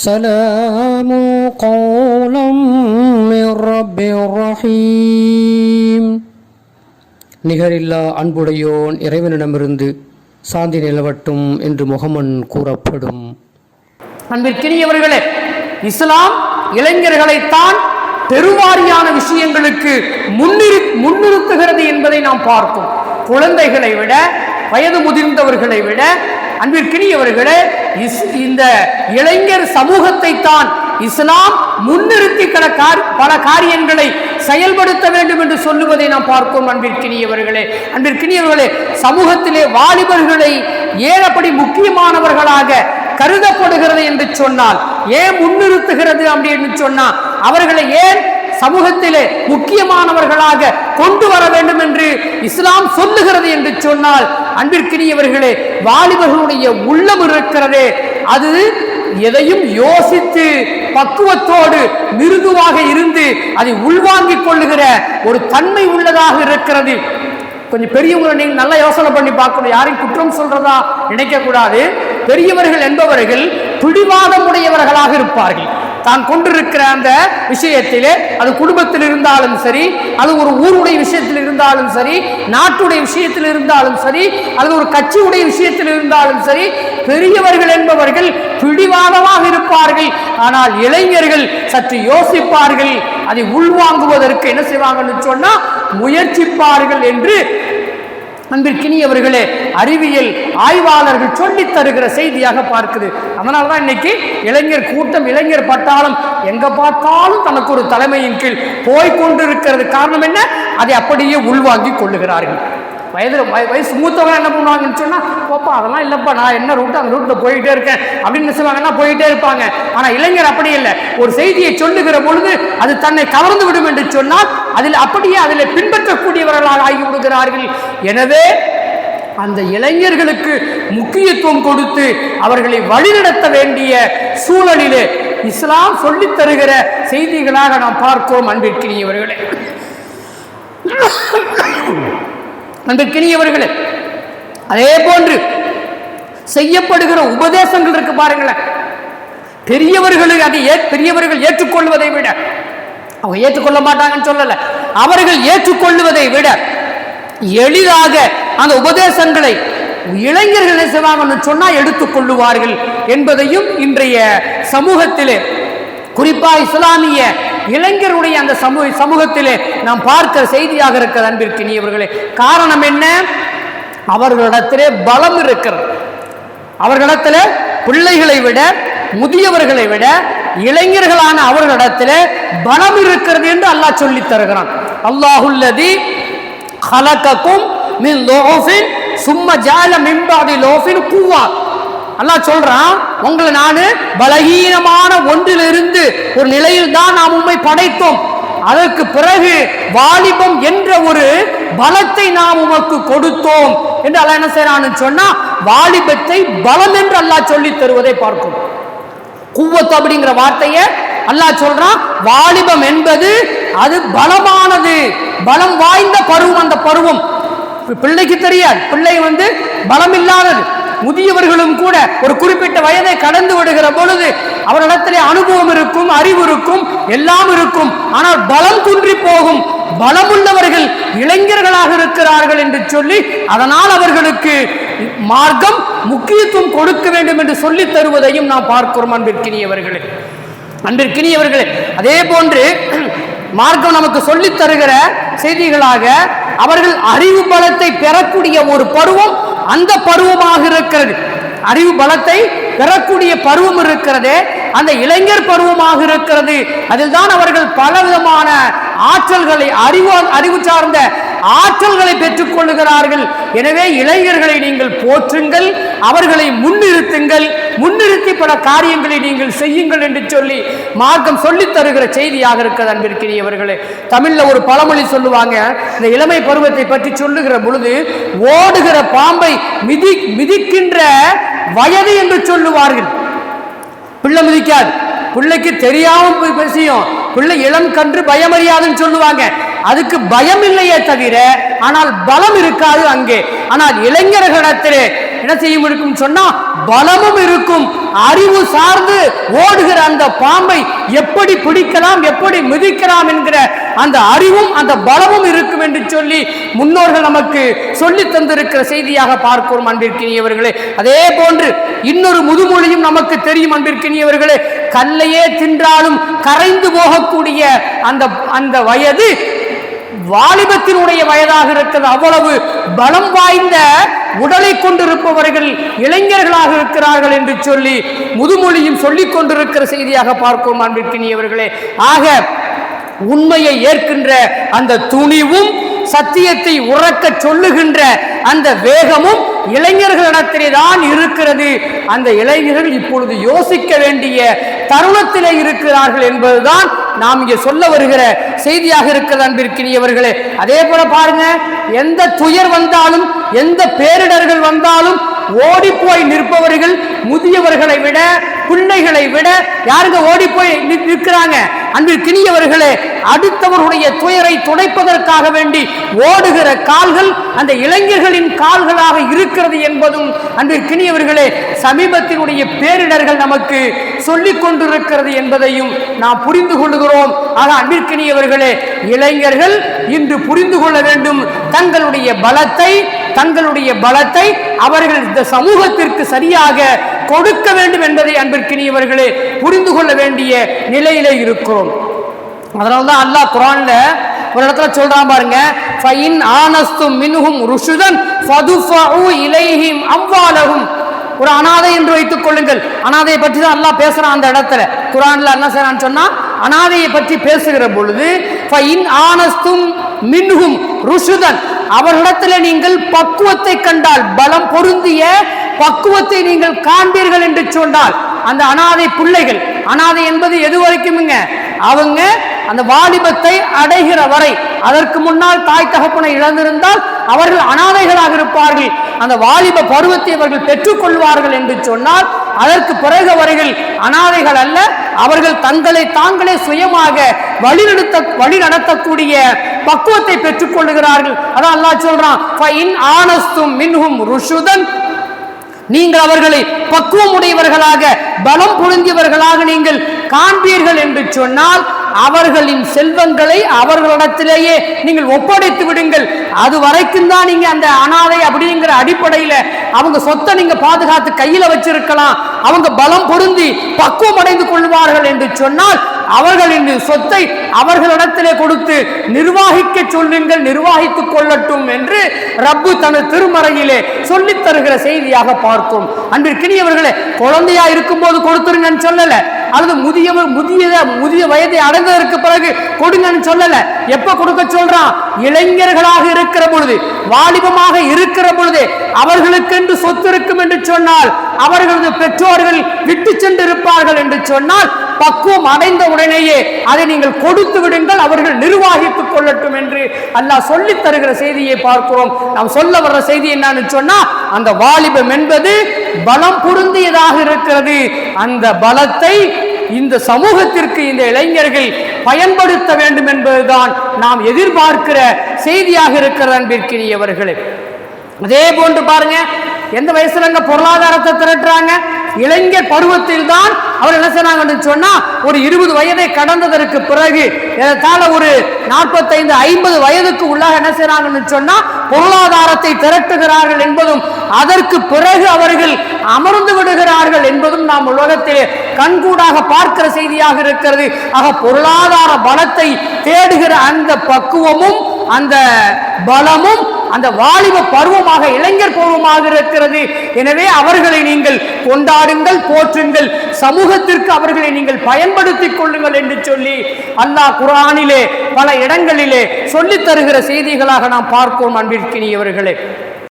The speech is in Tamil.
سلام قولا من رب رحيم நிகரில்லா அன்புடையோன் இறைவனிடமிருந்து சாந்தி நிலவட்டும் என்று முகமன் கூறப்படும் அன்பிற்கினியவர்களே இஸ்லாம் இளைஞர்களைத்தான் பெருவாரியான விஷயங்களுக்கு முன்னிறு முன்னிறுத்துகிறது என்பதை நாம் பார்க்கும் குழந்தைகளை விட வயது முதிர்ந்தவர்களை விட அன்பிற்கினியவர்களே இஸ் இந்த இளைஞர் சமூகத்தை தான் இஸ்லாம் முன்னிறுத்தி பல கார் பல காரியங்களை செயல்படுத்த வேண்டும் என்று சொல்லுவதை நாம் பார்க்கிறோம் அன்பிற்கினியவர்களே. அன்பிற்கினியவர்களே சமூகத்திலே வாலிபர்களை ஏழப்படி முக்கியமானவர்களாக கருதப்படுகிறது என்று சொன்னால் ஏன் முன்னிறுத்துகிறது அப்படின்னு சொன்னால் அவர்களை ஏன் சமூகத்திலே முக்கியமானவர்களாக கொண்டு வர வேண்டும் என்று இஸ்லாம் சொல்லுகிறது என்று சொன்னால் அன்பிற்கினியவர்களே வாலிபர்களுடைய உள்ளம் இருக்கிறதே அது எதையும் யோசித்து பக்குவத்தோடு மிருதுவாக இருந்து அதை உள்வாங்கிக் கொள்ளுகிற ஒரு தன்மை உள்ளதாக இருக்கிறது. கொஞ்சம் பெரியவங்களை நீங்க நல்லா யோசனை பண்ணி பார்க்கணும். யாரையும் குற்றம் சொல்றதா நினைக்க கூடாது பெரியவர்கள் என்பவர்கள் பிடிவாதமுடையவர்களாக இருப்பார்கள். தான் கொண்டிருக்கிற அந்த விஷயத்திலே அது குடும்பத்தில் இருந்தாலும் சரி அது ஒரு ஊருடைய விஷயத்தில் இருந்தாலும் சரி நாட்டுடைய விஷயத்தில் இருந்தாலும் சரி அல்லது ஒரு கட்சியுடைய விஷயத்தில் இருந்தாலும் சரி பெரியவர்கள் என்பவர்கள் பிடிவாதமாக இருப்பார்கள். ஆனால் இளைஞர்கள் சற்று யோசிப்பார்கள். அதை உள்வாங்குவதற்கு என்ன செய்வாங்கன்னு சொன்னா முயற்சிப்பார்கள் என்று அன்பிற்கினியவர்களே அறிவியல் ஆய்வாளர்கள் சொல்லித் தருகிற செய்தியாக பார்க்குது. அதனால தான் இன்னைக்கு இளைஞர் கூட்டம் இளைஞர் பட்டாளம் எங்க பார்த்தாலும் தனக்கு ஒரு தலைமையின் கீழ் போய்கொண்டிருக்கிறது காரணம் என்ன? அதை அப்படியே உள்வாங்கி கொள்ளுகிறார்கள். வயது வய- வயசு மூத்தவங்க என்ன பண்ணுவாங்கன்னு சொன்னால் போப்பா அதெல்லாம் இல்லைப்பா நான் என்ன ரூட் அந்த ரூட்டில் போயிட்டே இருக்கேன் அப்படின்னு சொல்லுவாங்கன்னா போயிட்டே இருப்பாங்க. ஆனால் இளைஞர் அப்படி இல்லை. ஒரு செய்தியை சொல்லுகிற பொழுது அது தன்னை கவர்ந்து விடும் என்று சொன்னால் அதில் அப்படியே அதில் பின்பற்றக்கூடியவர்களாக ஆகி விடுகிறார்கள். எனவே அந்த இளைஞர்களுக்கு முக்கியத்துவம் கொடுத்து அவர்களை வழிநடத்த வேண்டிய சூழலிலே இஸ்லாம் சொல்லித் தருகிற செய்திகளாக நாம் பார்க்கிறோம் அன்பிற்கினியவர்களே. அன்பிற்கினியவர்களே அதே போன்று செய்யப்படுகிற உபதேசங்கள் இருக்கு பாருங்களேன். பெரியவர்களுக்கு அதை ஏ பெரியவர்கள் ஏற்றுக்கொள்வதை விட அவங்க ஏற்றுக்கொள்ள மாட்டாங்கன்னு சொல்லல அவர்கள் ஏற்றுக்கொள்வதை விட எளிதாக அந்த உபதேசங்களை இளைஞர்கள் என்ன செய்வாங்கன்னு சொன்னால் எடுத்துக்கொள்ளுவார்கள் என்பதையும் இன்றைய சமூகத்திலே குறிப்பாக இஸ்லாமிய இளைஞருடைய அந்த சமூக சமூகத்திலே நாம் பார்க்கிற செய்தியாக இருக்கிற அன்பிற்கினியவர்களே காரணம் என்ன? அவர்களிடத்திலே பலம் இருக்கிறது. அவர்களிடத்தில் பிள்ளைகளை விட முதியவர்களை விட இளைஞர்களான அவர்களிடத்தில் பலம் இருக்கிறது என்று அல்லாஹ் சொல்லி தருகிறான். அல்லாஹுல்லதி ஹலக்கக்கும் மின் லோஃபின் சும்ம ஜால மின்பாதி லோஃபின் கூவா. அல்லாஹ் சொல்றான் உங்களை நான் பலகீனமான ஒன்றிலிருந்து ஒரு நிலையில் தான் நாம் உண்மை படைத்தோம். அதற்கு பிறகு வாலிபம் என்ற ஒரு பலத்தை நாம் உமக்கு கொடுத்தோம். என்று அல்லாஹ் என்ன செய்யறான்னு சொன்னா வாலிபத்தை பலம் என்று அல்லாஹ் சொல்லி தருவதை பார்க்கும். குவத் அப்படிங்கிற வார்த்தையை அல்லாஹ் சொல்றான் வாலிபம் என்பது அது பலமானது. பலம் வாய்ந்த பருவம் அந்த பருவம். பிள்ளைக்கு தெரியாது. பிள்ளை வந்து பலம் இல்லாதது முதியவர்களும் கூட ஒரு குறிப்பிட்ட வயதை கடந்து விடுகிற பொழுது அவரிடத்திலே அனுபவம் இருக்கும் அறிவு இருக்கும் எல்லாம் இருக்கும். ஆனால் பலம் குன்றி போகும் பலமுள்ளவர்கள் இளைஞர்களாக இருக்கிறார்கள் என்று சொல்லி அதனால் அவர்களுக்கு மார்க்கம் முக்கியத்துவம் கொடுக்க வேண்டும் என்று சொல்லித் தருவதையும் நாம் பார்க்கிறோம் அன்பிற்கினியவர்களே. அன்பிற்கினியவர்களே அதே போன்று மார்க்கம் நமக்கு சொல்லித் தருகிற செய்திகளாக அவர்கள் அறிவு பலத்தை பெறக்கூடிய ஒரு பருவம் அந்த பருவமாக இருக்கிறது. அறிவு பலத்தை பெறக்கூடிய பருவம் இருக்கிறது அந்த இளைஞர் பருவமாக இருக்கிறது. அதில் தான் அவர்கள் பலவிதமான ஆற்றல்களை அறிவு அறிவு சார்ந்த ஆற்றல்களை பெற்றுக் கொள்ளுகிறார்கள் எனவே இளைஞர்களை நீங்கள் போற்றுங்கள் அவர்களை முன்னிறுத்துங்கள் முன்னிறுத்தி பல காரியங்களை நீங்கள் செய்யுங்கள் என்று சொல்லி மார்க்கம் சொல்லித் தருகிற செய்தியாக இருக்கிறது அன்பிற்கினியவர்களே. தமிழ்ல ஒரு பழமொழி சொல்லுவாங்க இந்த இளமை பருவத்தை பற்றி சொல்லுகிற பொழுது ஓடுகிற பாம்பை மிதி மிதிக்கின்ற வயது என்று சொல்லுவார்கள். பிள்ளை மிதிக்காது. பிள்ளைக்கு தெரியாம போய் பேசியும் பிள்ளை இளம் கன்று பயமறியாதுன்னு சொல்லுவாங்க. அதுக்கு பயம் இல்லையே தவிர ஆனால் பலம் இருக்காது அங்கே. ஆனால் இளைஞர்களிடத்திலே என்ன செய்யும் இருக்கும் சொன்னா பலமும் இருக்கும். அறிவு சார்ந்து ஓடுகிற அந்த பாம்பை எப்படி பிடிக்கலாம் எப்படி மிதிக்கலாம் என்கிற அந்த அறிவும் அந்த பலமும் இருக்கும் என்று சொல்லி முன்னோர்கள் நமக்கு சொல்லி தந்திருக்கிற செய்தியாக பார்க்கிறோம் அன்பிற்கினியவர்களே. அதே போன்று இன்னொரு முதுமொழியும் நமக்கு தெரியும் அன்பிற்கினியவர்களே. கல்லையே தின்றாலும் கரைந்து போகக்கூடிய அந்த அந்த வயது வாலிபத்தினுடைய வயதாக இருக்கிறது. அவ்வளவு பலம் வாய்ந்த உடலை கொண்டிருப்பவர்கள் இளைஞர்களாக இருக்கிறார்கள் என்று சொல்லி முதுமொழியும் சொல்லிக் கொண்டிருக்கிற செய்தியாக பார்க்கிறோம் அன்பிற்கினியவர்களே. ஆக உண்மையை ஏற்கின்ற அந்த துணிவும் சத்தியத்தை உறக்க சொல்லுகின்ற அந்த வேகமும் இளைஞர்களிடத்திலே தான் இருக்கிறது. அந்த இளைஞர்கள் இப்பொழுது யோசிக்க வேண்டிய தருணத்திலே இருக்கிறார்கள் என்பதுதான் நாம் இங்கே சொல்ல வருகிற செய்தியாக இருக்கிறது அன்பிற்கினியவர்களே. அதே போல பாருங்க எந்த துயர் வந்தாலும் எந்த பேரிடர்கள் வந்தாலும் ஓடி போய் நிற்பவர்கள் முதியவர்களை விட பிள்ளைகளை விட யாருங்க ஓடி போய் நிற்கிறாங்க? அன்பிற்கினியவர்களே அடுத்தவர்களுடைய துயரை துடைப்பதற்காக வேண்டி ஓடுகிற கால்கள் அந்த இளைஞர்களின் கால்களாக இருக்கிறது என்பதும் அன்பிற்கினியவர்களே சமீபத்தினுடைய பேரிடர்கள் நமக்கு சொல்லிக் கொண்டிருக்கிறது என்பதையும் நாம் புரிந்து கொள்கிறோம். ஆக அன்பிற்கினியவர்களே இளைஞர்கள் இன்று புரிந்து கொள்ள வேண்டும் தங்களுடைய பலத்தை தங்களுடைய பலத்தை அவர்கள் இந்த சமூகத்திற்கு சரியாக கொடுக்க வேண்டும் என்பதை அன்பிற்கினியவர்களே புரிந்து கொள்ள வேண்டிய நிலையிலே இருக்கிறோம். அதனால தான் அல்லாஹ் குரான்ல ஒரு இடத்துல சொல்றான் பாருங்க ஃபைன் ஆனஸ்தும் மின்ஹும் ருஷுதன் ஃபதுஃபஉ இலைஹிம் அம்வாலஹும். ஒரு அனாதை என்று வைத்துக் கொள்ளுங்கள். அனாதையை பற்றி தான் அல்லாஹ் பேசுறான் அந்த இடத்துல. குரான்ல என்ன செய்றான்னு சொன்னா அனாதையை பற்றி பேசுகிற பொழுது ஃபைன் ஆனஸ்தும் மின்ஹும் ருஷுதன். அவர்களிடத்தில் நீங்கள் பக்குவத்தை கண்டால் பலம் பொருந்திய பக்குவத்தை நீங்கள் காண்பீர்கள் என்று சொன்னால் அந்த அனாதை பிள்ளைகள் அனாதை என்பது எது வரைக்குமுங்க? அவங்க அந்த வாலிபத்தை அடைகிற வரை அதற்கு முன்னால் தாய் தகப்பனை இழந்திருந்தால் அவர்கள் அனாதைகளாக இருப்பார்கள். அந்த வாலிப பருவத்தை அவர்கள் பெற்றுக்கொள்வார்கள் என்று சொன்னால் அதற்கு பிறகு அவர்கள் அனாதைகள் அல்ல அவர்கள் தங்களை தாங்களே சுயமாக வழிநடத்த வழி நடத்தக்கூடிய பக்குவத்தை பெற்றுக் கொள்ளுகிறார்கள் அதான் அல்லாஹ் சொல்றான் ஆனஸ்தும் மின்ஹும் ருஷுதன் நீங்கள் அவர்களை பக்குவம் உடையவர்களாக பலம் பொருந்தியவர்களாக நீங்கள் காண்பீர்கள் என்று சொன்னால் அவர்களின் செல்வங்களை அவர்களிடத்திலேயே நீங்கள் ஒப்படைத்து விடுங்கள். அது வரைக்கும் தான் நீங்க அந்த அனாதை அப்படிங்கிற அடிப்படையில அவங்க சொத்தை நீங்க பாதுகாத்து கையில வச்சிருக்கலாம். அவங்க பலம் பொருந்தி பக்குவம் அடைந்து கொள்வார்கள் என்று சொன்னால் அவர்களின் சொத்தை அவர்களிடத்திலே கொடுத்து நிர்வாகிக்க சொல்லுங்கள் நிர்வாகித்துக் கொள்ளட்டும் என்று ரப்பு தனது திருமறையிலே சொல்லித் தருகிற செய்தியாக பார்க்கும் அன்பிற்கினியவர்களே குழந்தையா இருக்கும்போது கொடுத்துருங்கன்னு சொல்லல. அல்லது முதியவர் முதிய முதிய வயதை அடைந்ததற்கு பிறகு கொடுங்கன்னு சொல்லல. எப்ப கொடுக்க சொல்றான்? இளைஞர்களாக இருக்கிற பொழுது வாலிபமாக இருக்கிற பொழுது அவர்களுக்கென்று சொத்து இருக்கும் என்று சொன்னால் அவர்களது பெற்றோர்கள் விட்டு சென்று இருப்பார்கள் என்று சொன்னால் பக்குவம் அடைந்த உடனேயே அதை நீங்கள் கொடுத்து விடுங்கள் அவர்கள் நிர்வாகித்துக் கொள்ளட்டும் என்று அல்லாஹ் சொல்லி தருகிற செய்தியை பார்க்கிறோம். நாம் சொல்ல வர்ற செய்தி என்னன்னு சொன்னா அந்த வாலிபம் என்பது பலம் பொருந்தியதாக இருக்கிறது. அந்த பலத்தை இந்த சமூகத்திற்கு இந்த இளைஞர்கள் பயன்படுத்த வேண்டும் என்பதுதான் நாம் எதிர்பார்க்கிற செய்தியாக இருக்கிற அன்பிற்கினியவர்களே. அதே போன்று பாருங்க எந்த வயசுலங்க பொருளாதாரத்தை திரட்டுறாங்க? இளைஞர் பருவத்தில் தான் அவர் என்ன செய்யறாங்க சொன்னா ஒரு இருபது வயதை கடந்ததற்கு பிறகு ஏறத்தாழ ஒரு நாற்பத்தைந்து ஐம்பது வயதுக்கு உள்ளாக என்ன செய்யறாங்கன்னு சொன்னா பொருளாதாரத்தை திரட்டுகிறார்கள் என்பதும் அதற்கு பிறகு அவர்கள் அமர்ந்து விடுகிறார்கள் என்பதும் நாம் உலகத்திலே கண்கூடாக பார்க்கிற செய்தியாக இருக்கிறது. ஆக பொருளாதார பலத்தை தேடுகிற அந்த பக்குவமும் அந்த பலமும் அந்த வாலிப பருவமாக இளைஞர் பருவமாக இருக்கிறது. எனவே அவர்களை நீங்கள் கொண்டாடுங்கள் போற்றுங்கள். சமூகத்திற்கு அவர்களை நீங்கள் பயன்படுத்திக் கொள்ளுங்கள் என்று சொல்லி அல்லாஹ் குரானிலே பல இடங்களிலே சொல்லித் தருகிற செய்திகளாக நாம் பார்ப்போம் அன்பிற்கினியவர்களே.